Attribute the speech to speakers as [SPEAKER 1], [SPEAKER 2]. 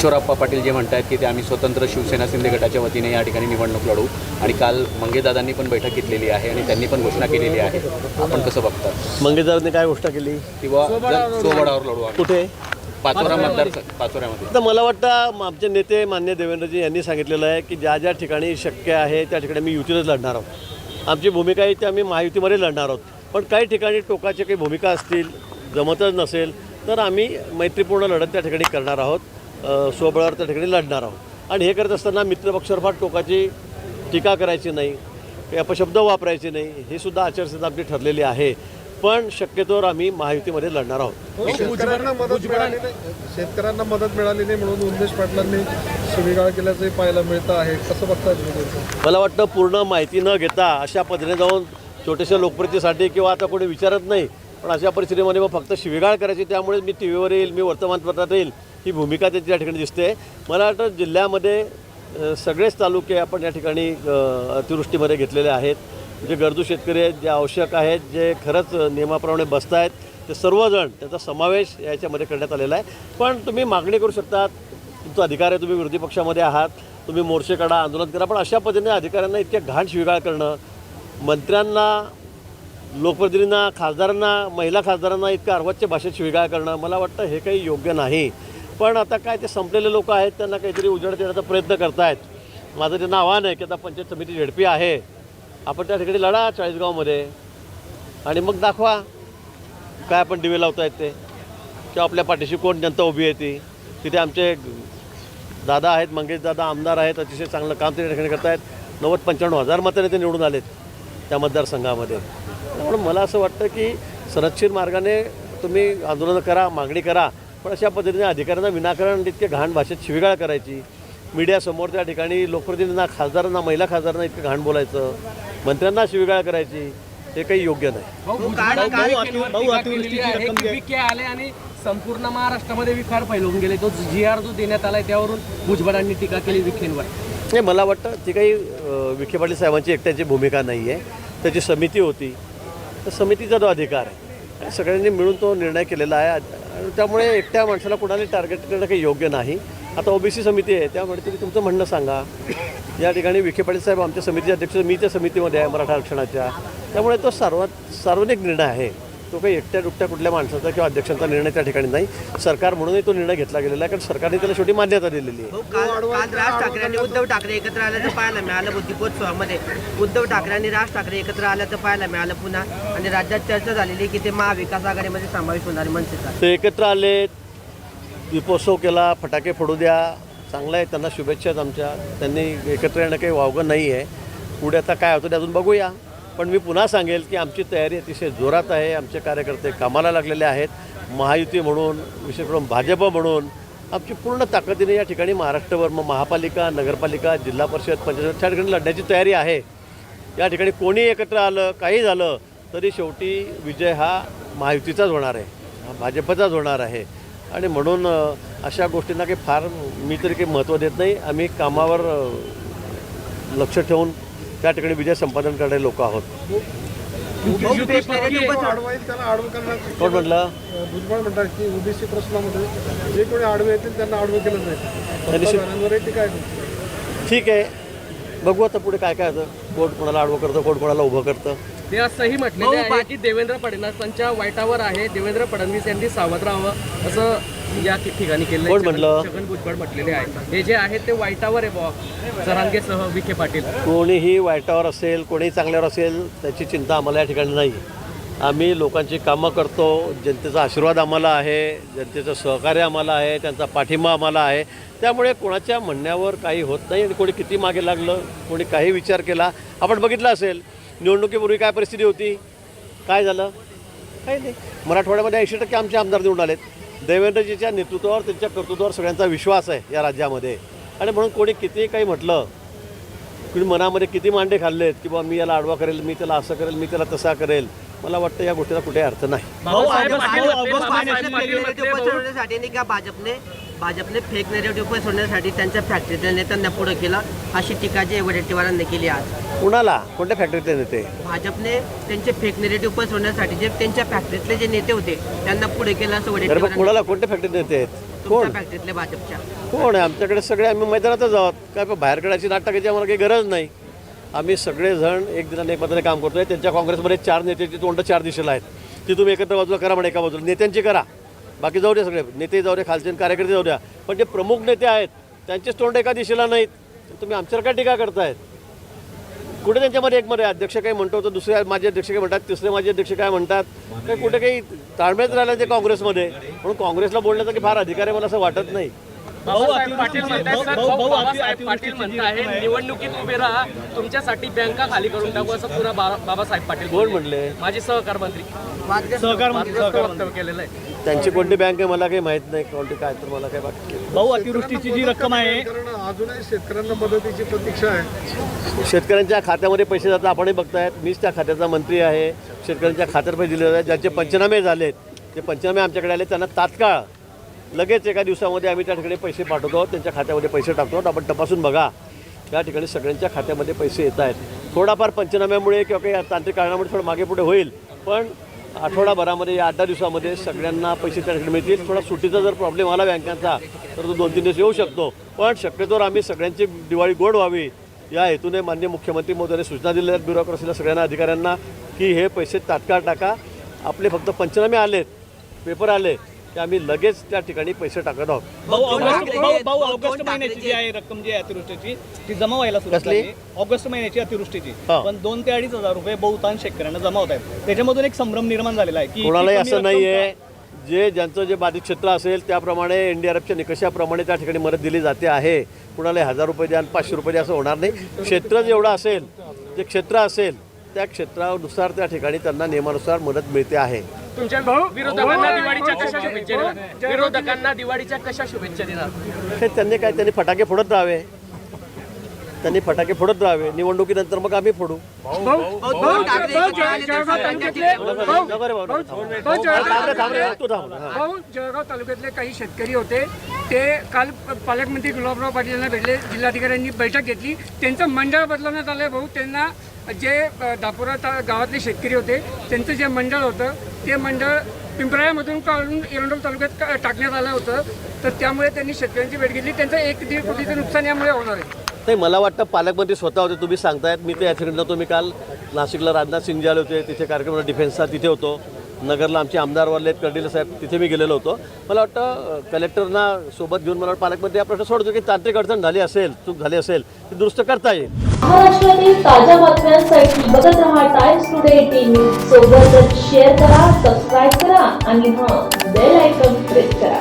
[SPEAKER 1] किशोरप्पा पाटील जे म्हणतात की ते आम्ही स्वतंत्र शिवसेना शिंदे गटाच्या वतीने या ठिकाणी निवडणूक लढू आणि काल मंगेदादांनी पण बैठक घेतलेली आहे आणि त्यांनी पण घोषणा केलेली आहे. आपण कसं बघता
[SPEAKER 2] मंगेशदारांनी काय घोषणा केली?
[SPEAKER 1] किंवा सोबडावर लढू आम्ही
[SPEAKER 2] कुठे?
[SPEAKER 1] पाचोरा मतदार पाचोऱ्यामध्ये
[SPEAKER 2] तर मला वाटतं आमचे नेते मान्य देवेंद्रजी यांनी सांगितलेलं आहे की ज्या ज्या ठिकाणी शक्य आहे त्या ठिकाणी मी युतीनंच लढणार आहोत. आमची भूमिका आहे ती आम्ही महायुतीमध्ये लढणार आहोत. पण काही ठिकाणी टोकाच्या काही भूमिका असतील जमतच नसेल तर आम्ही मैत्रीपूर्ण लढत त्या ठिकाणी करणार आहोत. स्वबळावर त्या ठिकाणी लढणार आहोत. आणि हे करत असताना मित्रपक्षावर फार टोकाची टीका करायची नाही काही अपशब्द वापरायचे नाही हे सुद्धा आचारसंहिता आमची ठरलेली आहे. पण शक्यतोवर आम्ही महायुतीमध्ये लढणार आहोत.
[SPEAKER 3] शेतकऱ्यांना मदत मिळाली नाही. शेतकऱ्यांना मदत मिळाली नाही म्हणून उमेश पाटलांनी शिवीगाळ केल्याचंही पाहायला मिळतं आहे. कसं त्याचं?
[SPEAKER 2] मला वाटतं पूर्ण माहिती न घेता अशा पद्धतीने जाऊन छोट्याशा लोकप्रियतेसाठी किंवा आता कोणी विचारत नाही पण अशा परिस्थितीमध्ये मग फक्त शिवीगाळ करायची त्यामुळे मी टी व्हीवर येईल मी वर्तमानपत्रात येईल ही भूमिका त्यांची त्या ठिकाणी दिसते. मला वाटतं जिल्ह्यामध्ये सगळेच तालुके आपण या ठिकाणी अतिवृष्टीमध्ये घेतलेले आहेत. जे गरजू शेतकरी आहेत जे आवश्यक आहेत जे खरंच नियमाप्रमाणे बसत आहेत ते सर्वजण त्यांचा समावेश याच्यामध्ये करण्यात आलेला आहे. पण तुम्ही मागणी करू शकतात तुमचा अधिकार आहे तुम्ही विरोधी पक्षामध्ये आहात तुम्ही मोर्चे काढा आंदोलन करा पण अशा पद्धतीने अधिकाऱ्यांना इतक्या घाण शिविगाळ करणं मंत्र्यांना लोकप्रतिनिधींना खासदारांना महिला खासदारांना इतकं अर्वाच्य भाषेत शिविगाळ करणं मला वाटतं हे काही योग्य नाही. पण आता काय ते संपलेले लोक आहेत त्यांना काहीतरी उजेड देण्याचा प्रयत्न करतायत. माझं त्यांना आव्हान आहे की आता पंचायत समिती झेडपी आहे. आपण त्या ठिकाणी लढा चाळीसगावमध्ये. आणि मग दाखवा काय आपण दिवे लावतायत ते. किंवा आपल्या पाठीशी कोण जनता उभी आहे ती. तिथे आमचे दादा आहेत मंगेश दादा आमदार आहेत अतिशय चांगलं काम ते त्या ठिकाणी करतायत. नव्वद पंच्याण्णव हजार मताने ते निवडून आलेत त्या मतदारसंघामध्ये. त्यामुळे मला असं वाटतं की संरक्षित मार्गाने तुम्ही आंदोलनं करा मागणी करा. पण अशा पद्धतीने अधिकाऱ्यांना विनाकारण इतके घाण भाषेत शिवीगाळ करायची. मीडियासमोर त्या ठिकाणी लोकप्रतिनिधींना खासदारांना महिला खासदारांना इतकं घाण बोलायचं मंत्र्यांना शिवीगाळ करायची हे काही योग्य नाही.
[SPEAKER 4] विखे आले आणि संपूर्ण महाराष्ट्रामध्ये विखार फैलवून गेले. तो जी आर जो देण्यात आलाय त्यावरून भुजबळांनी टीका केली विखेंवर.
[SPEAKER 2] नाही मला वाटतं ती काही विखे पाटील साहेबांची एकट्याची भूमिका नाही आहे त्याची समिती होती. तर समितीचा तो अधिकार आहे आणि सगळ्यांनी मिळून तो निर्णय केलेला आहे. त्यामुळे एकट्या माणसाला कुणाला टार्गेट करणं काही योग्य नाही. आता ओबीसी समिती आहे त्यामुळे तुम्ही तुमचं म्हणणं सांगा. या ठिकाणी विखे पाटील साहेब आमच्या समितीचे अध्यक्ष मी त्या समितीमध्ये आहे मराठा आरक्षणाच्या. त्यामुळे तो सार्व सार्वजनिक निर्णय आहे. तो काही एकट्या दुकट्या कुठल्या माणसाचा किंवा अध्यक्षांचा निर्णय त्या ठिकाणी नाही. सरकार म्हणूनही तो निर्णय घेतला गेलेला आहे कारण सरकारने त्याला शेवटी मान्यता दिलेली आहे.
[SPEAKER 5] काल काल राज ठाकरे आणि उद्धव ठाकरे एकत्र आल्याचं पाहायला मिळालं बुद्धिकोत्सवामध्ये उद्धव ठाकरे आणि राज ठाकरे एकत्र आल्याचं पाहायला मिळालं पुन्हा. आणि राज्यात चर्चा झालेली की ते महाविकास आघाडीमध्ये समावेश होणार मनसेचा.
[SPEAKER 2] ते एकत्र आले दीपोत्सव केला फटाके फोडू द्या. चांगलं आहे त्यांना शुभेच्छा आहेत आमच्या. त्यांनी एकत्र येणं काही वावगं नाही आहे पुढे आता काय होतं ते अजून बघूया. पण मी पुन्हा सांगेल की आमची तयारी अतिशय जोरात आहे. आमचे कार्यकर्ते कामाला लागलेले आहेत. महायुती म्हणून विशेष करून भाजप म्हणून आमची पूर्ण ताकदीने या ठिकाणी महाराष्ट्रभर मग महापालिका नगरपालिका जिल्हा परिषद पंचायत या ठिकाणी लढण्याची तयारी आहे. या ठिकाणी कोणी एकत्र आलं काही झालं तरी शेवटी विजय हा महायुतीचाच होणार आहे. हा भाजपचाच होणार आहे. आणि म्हणून अशा गोष्टींना काही फार मी तरी काही महत्त्व देत नाही. आम्ही कामावर लक्ष ठेवून त्या ठिकाणी विजय संपादन करणारे लोक आहोत. कोण म्हटलं?
[SPEAKER 3] भुजबळ म्हणतात की ओबीसी प्रश्नामध्ये जे कोणी आडवे येतील त्यांना आडवं केलं तुमची.
[SPEAKER 2] ठीक आहे. बघू आता पुढे काय काय होतं. कोण कोणाला आडवं करतं कोण कोणाला उभं करतं.
[SPEAKER 4] ते असंही म्हटलेले आहे की देवेंद्र फडणवीसांच्या वाईटावर आहे. देवेंद्र फडणवीस यांनी सावध राहावं. असं या ठिकाणी केलं
[SPEAKER 2] कोण म्हटलं?
[SPEAKER 4] छगन भुजबळ म्हटलेले आहे हे जे आहे ते वाईटावर आहे बुवा. जरांगेसह विखे पाटील.
[SPEAKER 2] कोणीही वाईटावर असेल कोणीही चांगल्यावर असेल त्याची चिंता आम्हाला या ठिकाणी नाही. आम्ही लोकांची कामं करतो. जनतेचा आशीर्वाद आम्हाला आहे. जनतेचं सहकार्य आम्हाला आहे. त्यांचा पाठिंबा आम्हाला आहे. त्यामुळे कोणाच्या म्हणण्यावर काही होत नाही आणि कोणी किती मागे लागलं कोणी काही विचार केला. आपण बघितलं असेल निवडणुकीपूर्वी काय परिस्थिती होती? काय झालं? काही नाही. मराठवाड्यामध्ये ऐंशी टक्के आमचे आमदार निवडून आलेत. देवेंद्रजीच्या नेतृत्वावर त्यांच्या कर्तृत्वावर सगळ्यांचा विश्वास आहे या राज्यामध्ये. आणि म्हणून कोणी किती काही म्हटलं कुणी मनामध्ये किती मांडे खाल्लेत की बा मी याला आडवा करेल मी त्याला असं करेल मी त्याला तसा करेल मला वाटतं या गोष्टीला कुठे अर्थ नाही.
[SPEAKER 4] भाऊ,
[SPEAKER 5] का भाजपने फेक नेरेटिव्ह पसरवण्यासाठी त्यांच्या फॅक्टरीतल्या नेत्यांना पुढे केलं अशी टीका जे वडेट्टीवारांनी केली आज.
[SPEAKER 2] कुणाला? कोणत्या फॅक्टरीतले नेते?
[SPEAKER 5] भाजपने त्यांचे फेक नेरेटिव्ह पसरवण्यासाठी जे त्यांच्या फॅक्टरीतले जे नेते होते त्यांना पुढे केलं असं
[SPEAKER 2] तर मग
[SPEAKER 5] वडेट्टीवारांनी
[SPEAKER 2] कुणाला? कोणत्या फॅक्टरीत नेते आहेत?
[SPEAKER 5] तुमच्या फॅक्टरीतले भाजपच्या.
[SPEAKER 2] कोण आहे? आमच्याकडे सगळे आम्ही मैदानातच आहोत. काय पण बाहेर काढायची नाटकाची आम्हाला काही गरज नाही. आम्ही सगळेजण एक दिनाने एक पद्धतीने काम करतोय. त्यांच्या काँग्रेसमध्ये चार नेत्याची तोंड चार दिशेला आहेत. ती तुम्ही एकत्र बाजूला करा म्हणा एका बाजूला. नेत्यांची करा. बाकी जाऊ द्या सगळे. नेते जाऊ द्या खालचे आणि कार्यकर्ते जाऊ द्या. पण जे प्रमुख नेते आहेत त्यांचेच तोंड एका दिशेला नाहीत. तुम्ही आमच्यावर काय टीका करतायत? कुठे त्यांच्यामध्ये एक मध्ये अध्यक्ष काही म्हणतो तर दुसरे माझे अध्यक्ष काय म्हणतात तिसरे माझे अध्यक्ष काय म्हणतात? काही कुठे काही ताळमेळच राहिला ते काँग्रेसमध्ये. म्हणून काँग्रेसला बोलण्याचा काही फार अधिकार आहे मला असं वाटत नाही.
[SPEAKER 4] बाबासाहेब पाटील म्हणताय निवडणुकीत उभे राहा. तुमच्यासाठी बँका खाली करून टाकू असं पुरा बा- बाबासाहेब पाटील
[SPEAKER 2] कोण. म्हणले
[SPEAKER 4] माझे सहकार मंत्री.
[SPEAKER 5] सहकार
[SPEAKER 4] केलेलं आहे.
[SPEAKER 2] त्यांची कोणती बँक आहे मला काही माहीत नाही कोणती काय तर मला काय बाकी
[SPEAKER 6] भाऊ अतिवृष्टीची जी रक्कम आहे.
[SPEAKER 3] कारण अजूनही शेतकऱ्यांना मदतीची प्रतीक्षा आहे.
[SPEAKER 2] शेतकऱ्यांच्या खात्यामध्ये पैसे जातात आपणही बघतायत. मीच त्या खात्याचा मंत्री आहे. शेतकऱ्यांच्या खात्यात पैसे दिले जातात ज्यांचे पंचनामे झालेत ते पंचनामे आमच्याकडे आले. त्यांना तात्काळ लगेच एका दिवसामध्ये आम्ही त्या ठिकाणी पैसे पाठवतो. त्यांच्या खात्यामध्ये पैसे टाकतो. आपण तपासून बघा. त्या ठिकाणी सगळ्यांच्या खात्यामध्ये पैसे येत आहेत थोडाफार पंचनाम्यामुळे किंवा काही तांत्रिक कारणामुळे थोडं मागे पुढे होईल. पण आठवडाभरामध्ये या आठ दहा दिवसामध्ये सगळ्यांना पैसे त्या मिळतील. थोडा सुट्टीचा जर प्रॉब्लेम आला बँकांचा तर तो दोन तीन दिवस येऊ शकतो. पण शक्यतोवर आम्ही सगळ्यांची दिवाळी गोड व्हावी या हेतूने मान्य मुख्यमंत्री मोदीने सूचना दिल्या. आहेत ब्युरोक्रसीला सगळ्यांना अधिकाऱ्यांना की हे पैसे तात्काळ टाका. आपले फक्त पंचनामे आलेत पेपर आले. ते आम्ही लगेच त्या ठिकाणी पैसे टाकत आहोत.
[SPEAKER 6] भाऊ ऑगस्ट भाऊ- ऑगस्ट महिन्याची जी आहे रक्कम जी आहे अतिवृष्टीची ती जमा व्हायला सुरू
[SPEAKER 2] कसली?
[SPEAKER 6] झाली. ऑगस्ट महिन्याची अतिवृष्टीची.
[SPEAKER 2] हा.
[SPEAKER 6] पण दोन ते अडीच हजार रुपये बहुतांश शेतकऱ्यांना जमा होत आहेत. त्याच्यामधून एक संभ्रम निर्माण झालेला आहे की
[SPEAKER 2] कोणालाही
[SPEAKER 6] इतकी
[SPEAKER 2] असं
[SPEAKER 6] कमी
[SPEAKER 2] नाही आहे जे ज्यांचं जे बाधित क्षेत्र असेल त्याप्रमाणे एन डी आर एफच्या निकषाप्रमाणे त्या ठिकाणी मदत दिली जाते आहे. कुणाला हजार रुपये द्या आणि पाचशे रुपये द्या असं होणार नाही. क्षेत्र जेवढं असेल जे क्षेत्र असेल त्या क्षेत्रानुसार त्या ठिकाणी त्यांना नियमानुसार मदत मिळते आहे.
[SPEAKER 4] तुमच्या विरोधकांना दिवाळीच्या कशा शुभेच्छा देणार विरोधकांना दिवाळीच्या कशा शुभेच्छा देणार
[SPEAKER 2] हे त्यांनी काय त्यांनी फटाके फोडत राहावे त्यांनी फटाके फोडत राहावे निवडणुकीनंतर मग आम्ही फोडू. हा.
[SPEAKER 7] जळगाव तालुक्यातले काही शेतकरी होते ते काल पालकमंत्री गुलाबराव पाटील यांना भेटले जिल्हाधिकाऱ्यांनी बैठक घेतली त्यांचं मंडळ बदलवण्यात आलं भाऊ त्यांना जे दापोरा ता गावातले शेतकरी होते त्यांचं जे मंडळ होतं ते मंडळ पिंपराळ्यामधून काढून एरंडोल तालुक्यात टाकण्यात आलं होतं. तर त्यामुळे त्यांनी शेतकऱ्यांची भेट घेतली. त्यांचं एक दीड कोटीचं नुकसान यामुळे होणार आहे.
[SPEAKER 2] नाही मला वाटतं पालकमंत्री स्वतः होते. तुम्ही सांगतायत. मी ते ॲक्सिडेंटला तुम्ही मी काल नाशिकला राजनाथ सिंग जे आले होते. तिथे कार्यक्रम डिफेन्सचा तिथे होतो. नगरला आमचे आमदार वरले आहेत कर्डिले साहेब तिथे मी गेलेलो होतो. मला वाटतं कलेक्टरना सोबत घेऊन मला वाटतं पालकमंत्री हा प्रश्न सोडतो की तांत्रिक अडचण झाली असेल चूक झाली असेल ती दुरुस्त करता येईल.
[SPEAKER 8] महाराष्ट्रातील ताज्या बातम्यांसाठी बघत रहा टाइम्स टुडे टीव्ही सोबतच शेअर करा सबस्क्राईब करा आणि हां बेल आयकॉन प्रेस करा.